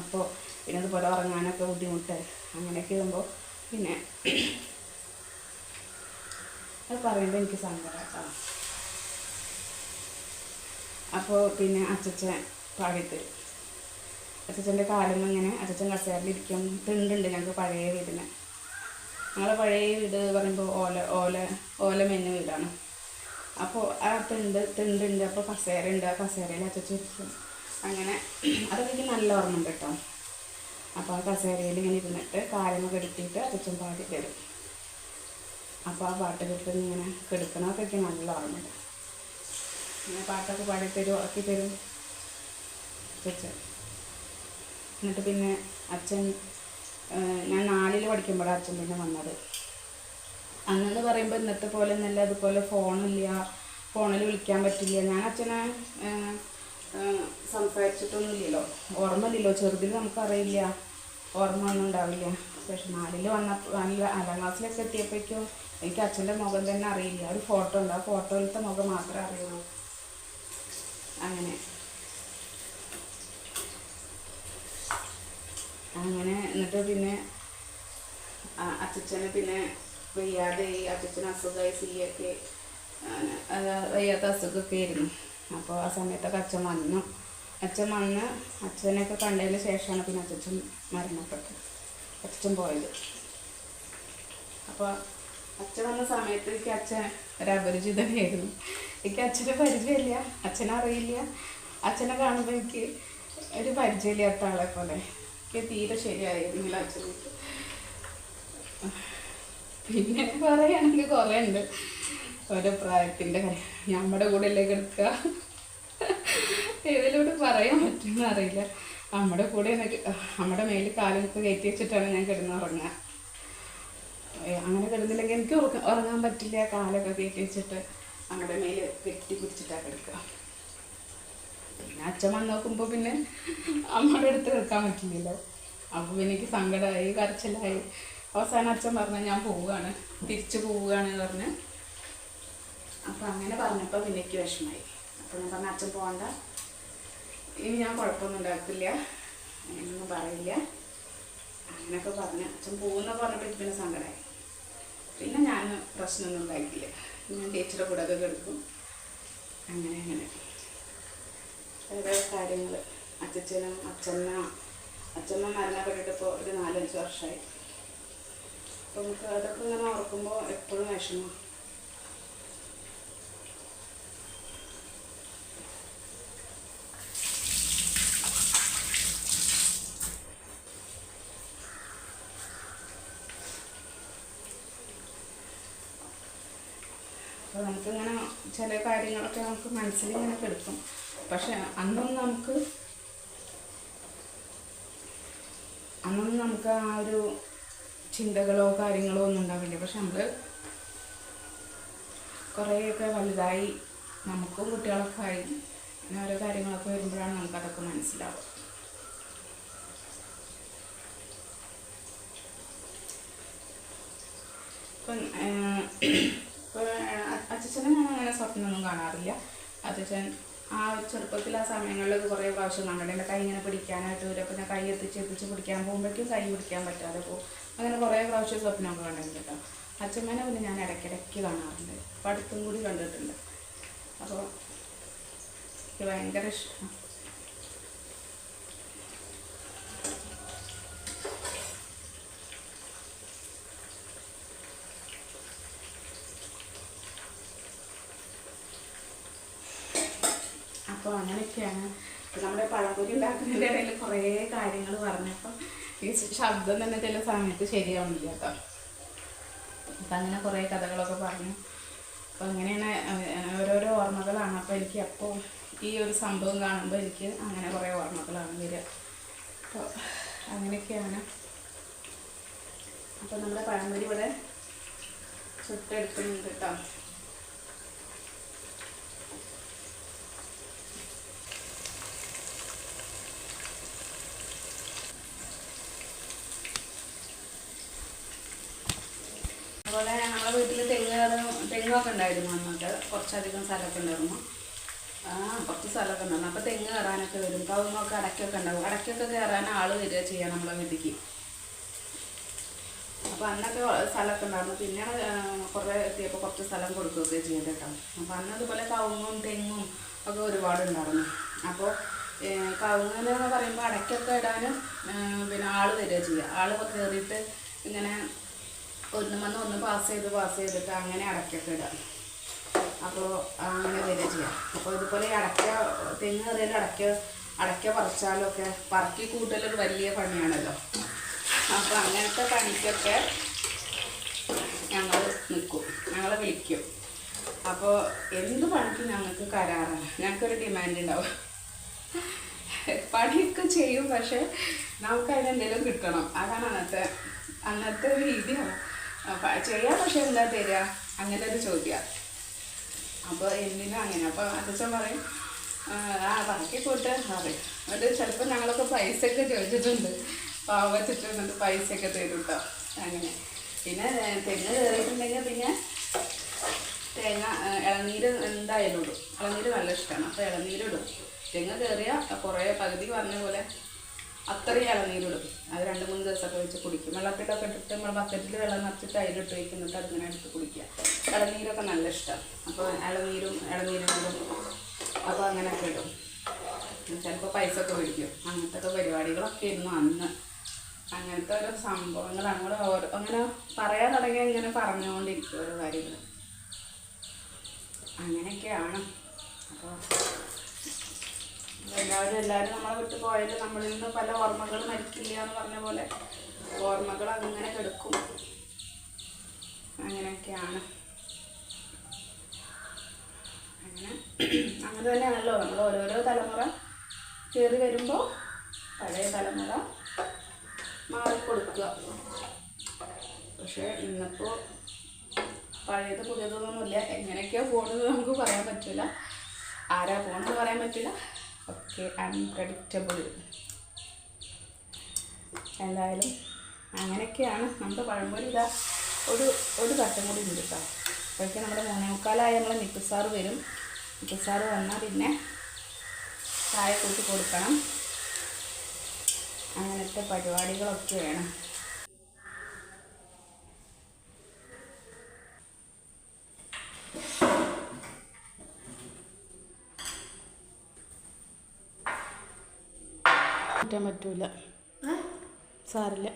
[SPEAKER 1] അപ്പോൾ പിന്നെ അതുപോലെ ഉറങ്ങാനൊക്കെ ബുദ്ധിമുട്ട് അങ്ങനെയൊക്കെ ഇടുമ്പോൾ പിന്നെ അത് പറയുമ്പോൾ എനിക്ക് സങ്കടമാണ് അപ്പോൾ പിന്നെ അച്ഛൻ പാടിത്തരും അച്ചച്ചന്റെ കാലം ഇങ്ങനെ അച്ചച്ചൻ കസേരയിലിരിക്കും. തിണ്ടുണ്ട് ഞങ്ങൾക്ക് പഴയ വീടിന്. ഞങ്ങളെ പഴയ വീട് പറയുമ്പോൾ ഓല ഓല ഓല മെന്ന വീടാണ്. അപ്പോൾ ആ തിണ്ട് തിണ്ടുണ്ട് അപ്പോൾ കസേരയുണ്ട്. ആ കസേരയിൽ അച്ചച്ചൻ ഇരിക്കും. അങ്ങനെ അതൊക്കെ എനിക്ക് നല്ല ഓർമ്മ ഉണ്ട് കേട്ടോ. അപ്പോൾ ആ കസേരയിൽ ഇങ്ങനെ ഇരുന്നിട്ട് കാലമൊക്കെ എടുത്തിട്ട് അച്ഛൻ പാടി തരും അപ്പോൾ ആ പാട്ട് കേട്ട് ഇങ്ങനെ കെടുക്കണമൊക്കെ എനിക്ക് നല്ല ഓർമ്മയുണ്ട്. ഇങ്ങനെ പാട്ടൊക്കെ പാടി തരും ഉറക്കി തരും അച്ഛൻ എന്നിട്ട് പിന്നെ അച്ഛൻ ഞാൻ നാലിൽ പഠിക്കുമ്പോഴാണ് അച്ഛൻ പിന്നെ വന്നത്. അന്നെന്ന് പറയുമ്പോൾ ഇന്നത്തെ പോലെ ഒന്നല്ല അതുപോലെ ഫോണില്ല ഫോണിൽ വിളിക്കാൻ പറ്റില്ല. ഞാൻ അച്ഛനെ സംസാരിച്ചിട്ടൊന്നുമില്ലല്ലോ ഓർമ്മ സംസാരിച്ചിട്ടൊന്നുമില്ലല്ലോ. ഓർമ്മയില്ലല്ലോ ചെറുതിൽ നമുക്കറിയില്ല. ഓർമ്മ ഒന്നും ഉണ്ടാവില്ല. പക്ഷെ നാലിൽ വന്നപ്പോൾ നാലിൽ നാലാം ക്ലാസ്സിലൊക്കെ എത്തിയപ്പോഴേക്കും എനിക്ക് അച്ഛന്റെ മുഖം തന്നെ അറിയില്ല. ഒരു ഫോട്ടോ ഉണ്ട്. ആ ഫോട്ടോയിലത്തെ മുഖം മാത്രമേ അറിയുള്ളൂ. അങ്ങനെ. അങ്ങനെ എന്നിട്ട് പിന്നെ അച്ഛനെ പിന്നെ വയ്യാതെ അച്ചച്ചന് അസുഖമായി സീയൊക്കെ വയ്യാത്ത അസുഖമൊക്കെ ആയിരുന്നു. അപ്പോൾ ആ സമയത്തൊക്കെ അച്ഛൻ വന്നു. അച്ഛൻ വന്ന് അച്ഛനെയൊക്കെ കണ്ടതിന് ശേഷമാണ് പിന്നെ അച്ഛൻ മരണപ്പെട്ടത്. അച്ഛൻ പോയത്. അപ്പോൾ അച്ഛൻ വന്ന സമയത്ത് എനിക്ക് അച്ഛൻ ഒരു അപരിചിതനായിരുന്നു. എനിക്ക് അച്ഛനെ പരിചയമില്ല. അച്ഛനെ അറിയില്ല. അച്ഛനെ കാണുമ്പോൾ എനിക്ക് ഒരു പരിചയമില്ലാത്ത ആളെ പോലെ. തീരെ ശരിയായിരുന്നില്ല അച്ഛനക്ക് പിന്നെ പറയുകയാണെങ്കിൽ കുറേ ഉണ്ട്. ഓരോ പ്രായത്തിന്റെ നമ്മുടെ കൂടെ അല്ലേ കിടക്കുക? ഇതിലൂടെ പറയാൻ പറ്റുമെന്ന് അറിയില്ല. നമ്മുടെ കൂടെ നമ്മുടെ മേലിൽ കാലൊക്കെ കയറ്റി വെച്ചിട്ടാണ് ഞാൻ കിടന്നുറങ്ങുക അങ്ങനെ കിടന്നില്ലെങ്കിൽ എനിക്ക് ഉറങ്ങാൻ പറ്റില്ല. കാലൊക്കെ കയറ്റി വെച്ചിട്ട് നമ്മുടെ മേൽ കെട്ടി പിടിച്ചിട്ടാണ് കിടക്കുക. പിന്നെ അച്ഛൻ വന്ന് നോക്കുമ്പോൾ പിന്നെ അമ്മയുടെ അടുത്ത് നിൽക്കാൻ പറ്റില്ലല്ലോ. അപ്പോൾ പിന്നെ എനിക്ക് സങ്കടമായി കരച്ചിലായി. അവസാനം അച്ഛൻ പറഞ്ഞു ഞാൻ പോവുകയാണ്. തിരിച്ചു പോവുകയാണ് പറഞ്ഞ്. അപ്പം അങ്ങനെ പറഞ്ഞപ്പോൾ പിന്നെ എനിക്ക് വിഷമായി അപ്പോൾ ഞാൻ പറഞ്ഞു അച്ഛൻ പോകണ്ട ഇനി ഞാൻ കുഴപ്പമൊന്നും ഉണ്ടാക്കില്ല അങ്ങനെയൊന്നും പറയില്ല. അങ്ങനെയൊക്കെ പറഞ്ഞ് അച്ഛൻ പോകുന്ന പറഞ്ഞപ്പോൾ പിന്നെ സങ്കടമായി പിന്നെ ഞാൻ പ്രശ്നമൊന്നും ഉണ്ടാക്കില്ല ഞാൻ ടീച്ചറുടെ കൂടെ ഒക്കെ കിടക്കും. അങ്ങനെ അങ്ങനെ. ഓരോ കാര്യങ്ങൾ അച്ഛനും അച്ഛമ്മ അച്ഛമ്മ മരണപ്പെട്ടിട്ടിപ്പോൾ ഒരു നാലഞ്ച് വർഷമായി അപ്പോൾ നമുക്ക് അതൊക്കെ ഇങ്ങനെ ഓർക്കുമ്പോൾ എപ്പോഴും വിഷമം. അപ്പോൾ നമുക്കിങ്ങനെ ചില കാര്യങ്ങളൊക്കെ നമുക്ക് മനസ്സിലിങ്ങനെ കിടക്കും. പക്ഷെ അന്നൊന്നും നമുക്ക് അന്നൊന്നും നമുക്ക് ആ ഒരു ചിന്തകളോ കാര്യങ്ങളോ ഒന്നും ഉണ്ടാവില്ല. പക്ഷെ നമ്മൾ കുറേയൊക്കെ വലുതായി നമുക്കും കുട്ടികളൊക്കെ ആയി. അങ്ങനെ ഓരോ കാര്യങ്ങളൊക്കെ വരുമ്പോഴാണ് നമുക്കതൊക്കെ മനസ്സിലാവുക. ഇപ്പം അച്ഛനെ ഞാൻ അങ്ങനെ സ്വപ്നമൊന്നും കാണാറില്ല. അച്ഛൻ ആ ചെറുപ്പത്തിൽ ആ സമയങ്ങളിൽ കുറേ പ്രാവശ്യം കണ്ടിട്ടുണ്ട്. എന്റെ കൈ ഇങ്ങനെ പിടിക്കാനായിട്ട് വരും. അപ്പോൾ ഞാൻ കൈ എത്തിച്ച് എത്തിച്ച് പിടിക്കാൻ പോകുമ്പോഴേക്കും കൈ പിടിക്കാൻ പറ്റാതെ പോകും. അങ്ങനെ കുറേ പ്രാവശ്യം സ്വപ്നമൊക്കെ കണ്ടിട്ടുണ്ട് കേട്ടോ. അച്ഛമ്മേനെ പിന്നെ ഞാൻ ഇടയ്ക്കിടയ്ക്ക് കാണാറുണ്ട്. അപ്പോൾ അടുത്തും കൂടി കണ്ടിട്ടുണ്ട്. അപ്പോൾ എനിക്ക് ഭയങ്കര ഇഷ്ടമാണ് അപ്പോൾ അങ്ങനെയൊക്കെയാണ് ഇപ്പൊ നമ്മുടെ പഴംപൊരി ഉണ്ടാക്കുന്നതിന്റെ ഇടയിൽ കുറേ കാര്യങ്ങൾ പറഞ്ഞപ്പോൾ ഈ ശബ്ദം തന്നെ ചില സമയത്ത് ശരിയാവുന്നില്ല കേട്ടോ. അപ്പം അങ്ങനെ കുറേ കഥകളൊക്കെ പറഞ്ഞു. അപ്പം അങ്ങനെയാണ് ഓരോരോ ഓർമ്മകളാണ്. അപ്പോൾ എനിക്ക് അപ്പോൾ ഈ ഒരു സംഭവം കാണുമ്പോൾ എനിക്ക് അങ്ങനെ കുറേ ഓർമ്മകളാണ് വരിക. അപ്പോൾ അങ്ങനെയൊക്കെയാണ്. അപ്പോൾ നമ്മുടെ പഴംപൊരി ഇവിടെ ചുട്ടെടുക്കുന്നുണ്ട് കേട്ടോ അതുപോലെ നമ്മളെ വീട്ടിൽ തെങ്ങ് തെങ്ങൊക്കെ ഉണ്ടായിരുന്നു അന്നൊക്കെ. കുറച്ചധികം സ്ഥലമൊക്കെ ഉണ്ടായിരുന്നു. ആ കുറച്ച് സ്ഥലമൊക്കെ ഉണ്ടായിരുന്നു. അപ്പോൾ തെങ്ങ് കയറാനൊക്കെ വരും. കവുങ്ങൊക്കെ അടയ്ക്കൊക്കെ ഉണ്ടാവും. അടയ്ക്കൊക്കെ കയറാൻ ആൾ വരിക ചെയ്യാം നമ്മളെ വീട്ടിലേക്ക് അപ്പോൾ അന്നൊക്കെ സ്ഥലമൊക്കെ ഉണ്ടായിരുന്നു. പിന്നെയാണ് കുറേ എത്തിയപ്പോൾ കുറച്ച് സ്ഥലം കൊടുക്കുകയൊക്കെ ചെയ്ത് കേട്ടോ. അപ്പോൾ അന്ന് അതുപോലെ കവുങ്ങും തെങ്ങും ഒക്കെ ഒരുപാട് ഉണ്ടായിരുന്നു. അപ്പോൾ കവുങ്ങനെന്ന് പറയുമ്പോൾ അടയ്ക്കൊക്കെ ഇടാനും പിന്നെ ആൾ വരിക ചെയ്യുക ആൾ കയറിയിട്ട് ഇങ്ങനെ ഒന്ന് വന്ന് ഒന്ന് പാസ് ചെയ്ത് പാസ് ചെയ്തിട്ട് അങ്ങനെ അടക്കൊക്കെ ഇടാം. അപ്പോൾ അങ്ങനെ വരിക ചെയ്യാം. അപ്പോൾ ഇതുപോലെ അടക്ക തെങ്ങ് കറിയിൽ അടക്ക അടക്ക പറിച്ചാലൊക്കെ പറക്കി കൂട്ടലൊരു വലിയ പണിയാണല്ലോ. അപ്പോൾ അങ്ങനത്തെ പണിക്കൊക്കെ ഞങ്ങൾ നിൽക്കും. ഞങ്ങളെ വിളിക്കും. അപ്പോൾ എന്ത് പണിക്കും ഞങ്ങൾക്ക് കരാറാണ്. ഞങ്ങൾക്കൊരു ഡിമാൻഡ് ഉണ്ടാവും. പണിയൊക്കെ ചെയ്യും പക്ഷെ നമുക്ക് അതിനെന്തെങ്കിലും കിട്ടണം. അതാണ് അന്നത്തെ അന്നത്തെ ഒരു രീതിയാണ്. അപ്പൊ ചെയ്യാം പക്ഷെ എന്താ തരിക അങ്ങനെ ഒരു ചോദ്യം. അപ്പോൾ എന്തിനും അങ്ങനെ? അപ്പോൾ അതച്ഛൻ പറയും "ആ, ബാക്കി കൂട്ട്. പറയും എന്നിട്ട് ചിലപ്പോൾ ഞങ്ങളൊക്കെ പൈസ ഒക്കെ ചോദിച്ചിട്ടുണ്ട്. പാവച്ചിട്ട് പൈസ ഒക്കെ തരും കേട്ടോ അങ്ങനെ. പിന്നെ തെങ്ങ് കയറിയിട്ടുണ്ടെങ്കിൽ പിന്നെ തേങ്ങ ഇളനീര് എന്തായാലും ഇടും. ഇളനീര് നല്ല ഇഷ്ടമാണ് അപ്പോൾ ഇളനീരിടും തെങ്ങ് കയറിയ കുറേ പകുതി പറഞ്ഞ പോലെ അത്രയും ഇളനീരിടും അത് രണ്ട് മൂന്ന് ദിവസമൊക്കെ വെച്ച് കുടിക്കും. വെള്ളത്തിലൊക്കെ ഇട്ടിട്ട് നമ്മൾ ബക്കറ്റിൽ വെള്ളം നിറച്ചിട്ട് അതിലിട്ട് വയ്ക്കുന്നിട്ട് അതിങ്ങനെ എടുത്ത് കുടിക്കുക. ഇളനീരൊക്കെ നല്ല ഇഷ്ടമാണ് അപ്പോൾ ഇളനീരും ഇളനീരും ഇടും അപ്പോൾ അങ്ങനെയൊക്കെ ഇടും. ചിലപ്പോൾ പൈസ ഒക്കെ മേടിക്കും. അങ്ങനത്തെ പരിപാടികളൊക്കെ ആയിരുന്നു അന്ന്. അങ്ങനത്തെ ഓരോ സംഭവങ്ങൾ നമ്മൾ ഓരോ അങ്ങനെ പറയാൻ തുടങ്ങിയാൽ ഇങ്ങനെ പറഞ്ഞുകൊണ്ടിരിക്കും ഓരോ കാര്യങ്ങൾ അങ്ങനെയൊക്കെയാണ്. അപ്പോൾ എല്ലാവരും എല്ലാവരും നമ്മളെ വിട്ട് പോയാലും നമ്മളിൽ നിന്ന് പല ഓർമ്മകൾ മരിക്കില്ല എന്ന് പറഞ്ഞ പോലെ ഓർമ്മകൾ അങ്ങനെ കിടക്കും. അങ്ങനെയൊക്കെയാണ്. അങ്ങനെ അങ്ങനെ തന്നെയാണല്ലോ നമ്മൾ ഓരോരോ തലമുറ കയറി വരുമ്പോൾ പഴയ തലമുറ മാറിക്കൊടുക്കുക. പക്ഷേ ഇന്നിപ്പോൾ പഴയത് പുതിയതൊന്നുമില്ല. എങ്ങനെയൊക്കെയാണ് പോകുന്നത് നമുക്ക് പറയാൻ പറ്റില്ല ആരാ പോകണമെന്ന് പറയാൻ പറ്റില്ല ഒക്കെ അൺപ്രഡിക്റ്റബിൾ എന്തായാലും അങ്ങനെയൊക്കെയാണ്. നമ്മുടെ പഴംപൊരി ഇതാ ഒരു ഒരു ഘട്ടം കൂടി ഉണ്ട് കേട്ടോ. അപ്പോഴേക്കും നമ്മുടെ മൂന്നേമുക്കാലായ നമ്മളെ നിക്കുസാറ് വരും. നിക്കുസാറ് വന്നാൽ പിന്നെ ചായ കൂട്ടി കൊടുക്കണം. അങ്ങനത്തെ പരിപാടികളൊക്കെയാണ് മാറ്റാൻ പറ്റൂല. സാറില്ല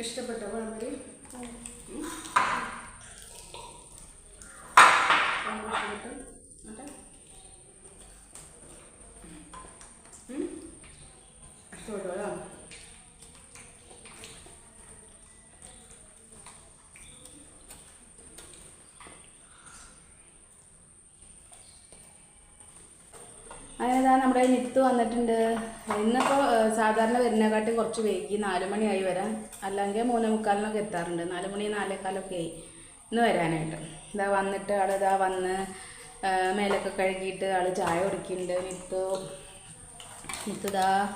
[SPEAKER 1] ഇഷ്ടപ്പെട്ടോ പഴംപൊരി ഉം. പഴംപൊരി ഇഷ്ടപ്പെട്ടു? എന്നിട്ട്? ഉം? ഇഷ്ടപ്പെട്ടോ അല്ലേ? അങ്ങനെ നമ്മുടെ നിത്ത് വന്നിട്ടുണ്ട്. ഇന്നിപ്പോൾ സാധാരണ വരുന്നതിനെക്കാട്ടി കുറച്ച് വൈകി. നാല് മണിയായി വരാൻ. അല്ലെങ്കിൽ മൂന്നേ മുക്കാലിനൊക്കെ എത്താറുണ്ട്. നാല് മണി നാലേക്കാലൊക്കെ ആയി. ഇന്ന് വരാനായിട്ട്. ഇതാ വന്നിട്ട് ആൾ ഇതാ വന്ന് മേലൊക്കെ കഴുകിയിട്ട് ആൾ ചായ കുടിക്കുന്നുണ്ട് നിത്തു ഇതാ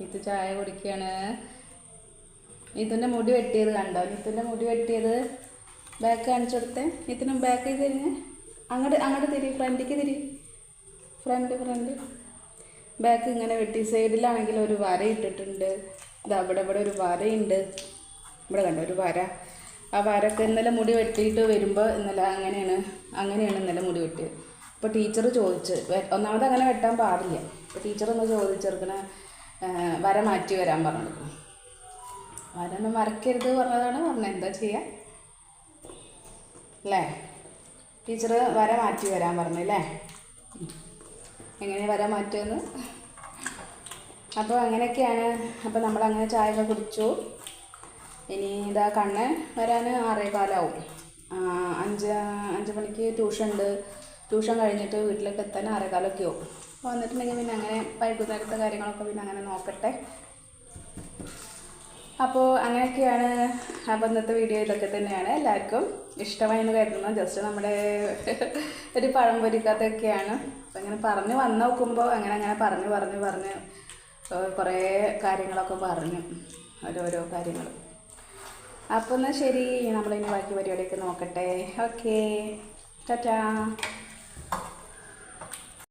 [SPEAKER 1] നിത്തു ചായ കുടിക്കുകയാണ് നിത്തുന്റെ മുടി വെട്ടിയത് കണ്ടോ? നിത്തുന്റെ മുടി വെട്ടിയത് ബാക്ക് കാണിച്ചു കൊടുത്തേ. നിത്തിനും ബാക്ക് ചെയ്ത് കഴിഞ്ഞ്. അങ്ങോട്ട് അങ്ങോട്ട് തിരി ഫ്രണ്ടിക്ക് തിരി. Front front. ബാക്ക് ഇങ്ങനെ വെട്ടി. സൈഡിലാണെങ്കിൽ ഒരു വര ഇട്ടിട്ടുണ്ട്. ഇത് അവിടെ ഇവിടെ ഒരു വരയുണ്ട്. ഇവിടെ കണ്ടോ ഒരു വര. ആ വരൊക്കെ ഇന്നലെ മുടി വെട്ടിയിട്ട് വരുമ്പോൾ ഇന്നലെ അങ്ങനെയാണ് അങ്ങനെയാണ് ഇന്നലെ മുടി വെട്ടിയത്. അപ്പോൾ ടീച്ചർ ചോദിച്ച് ഒന്നാമത് അങ്ങനെ വെട്ടാൻ പാടില്ല. അപ്പോൾ ടീച്ചർ ഒന്ന് ചോദിച്ചെടുക്കണ വര മാറ്റി വരാൻ പറഞ്ഞു വരൊന്നും വരയ്ക്കരുത് പറഞ്ഞതാണ് പറഞ്ഞത്. എന്താ ചെയ്യുക അല്ലേ? ടീച്ചർ വര മാറ്റി വരാൻ പറഞ്ഞല്ലേ എങ്ങനെ വര മാറ്റുമെന്ന് അപ്പോൾ അങ്ങനെയൊക്കെയാണ്. അപ്പോൾ നമ്മൾ അങ്ങനെ ചായയൊക്കെ കുടിച്ചു. ഇനി ഇതാ കണ്ണ് വരാൻ ആറേ കാലാവും. അഞ്ച് അഞ്ച് മണിക്ക് ട്യൂഷൻ ഉണ്ട് ട്യൂഷൻ കഴിഞ്ഞിട്ട് വീട്ടിലേക്ക് എത്താൻ ആറേ കാലമൊക്കെ ആവും. അപ്പോൾ വന്നിട്ടുണ്ടെങ്കിൽ പിന്നെ അങ്ങനെ വൈകുന്നേരത്തെ കാര്യങ്ങളൊക്കെ പിന്നെ അങ്ങനെ നോക്കട്ടെ. അപ്പോൾ അങ്ങനെയൊക്കെയാണ്. അപ്പോൾ ഇന്നത്തെ വീഡിയോ ഇതൊക്കെ തന്നെയാണ്. എല്ലാവർക്കും ഇഷ്ടമായി എന്ന് കരുതുന്നു. ജസ്റ്റ് നമ്മുടെ ഒരു പഴം പൊരിക്കാത്തൊക്കെയാണ് അപ്പം അങ്ങനെ പറഞ്ഞു വന്ന് നോക്കുമ്പോൾ അങ്ങനെ അങ്ങനെ പറഞ്ഞു പറഞ്ഞു പറഞ്ഞ് കുറേ കാര്യങ്ങളൊക്കെ പറഞ്ഞു. ഓരോരോ കാര്യങ്ങൾ അപ്പോൾ എന്നാൽ ശരി. നമ്മളിനി ബാക്കി പരിപാടിയൊക്കെ നോക്കട്ടെ. ഓക്കേ ടാറ്റാ